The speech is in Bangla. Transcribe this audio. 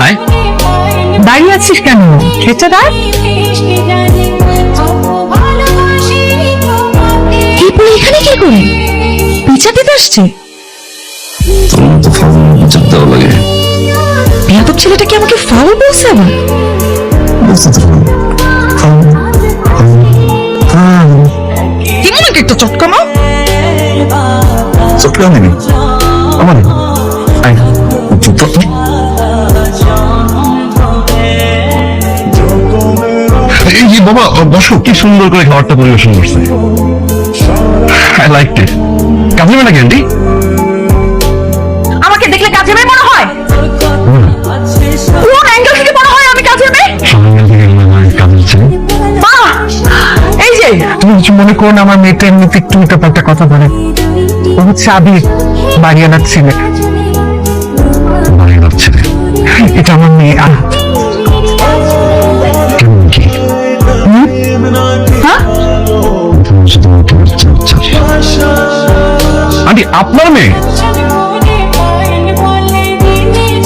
আয়। দাঁড়িয়ে আছিস কেন? খেতে দাঁড় এখানে কি করে পিছা আসছে তো ফাউল চাপ দেওয়া লাগে বেয়াদব ছেলেটা কি আমাকে ফাউল বলছে আবার? একটা চটকানো চটকে আমার এই যে বাবা বসো কি সুন্দর করে খাবারটা পরিবেশন করছে। আই লাইক ইট কাজে মানে ক্যান্ডি আমাকে দেখলে কাজের মেয়ে মনে হয়? কোন অ্যাঙ্গেল থেকে মনে হয় আমি মেয়ে এই যে তুমি কিছু মনে করো না আমার মেয়েটা এমনিতে একটু উল্টা পাল্টা কথা বলে। ও হচ্ছে আবির বাড়িয়ানার ছেলে। বাড়ির ছেলে। এটা আমার মেয়ে আহ, আন্টি আপনার মেয়ে?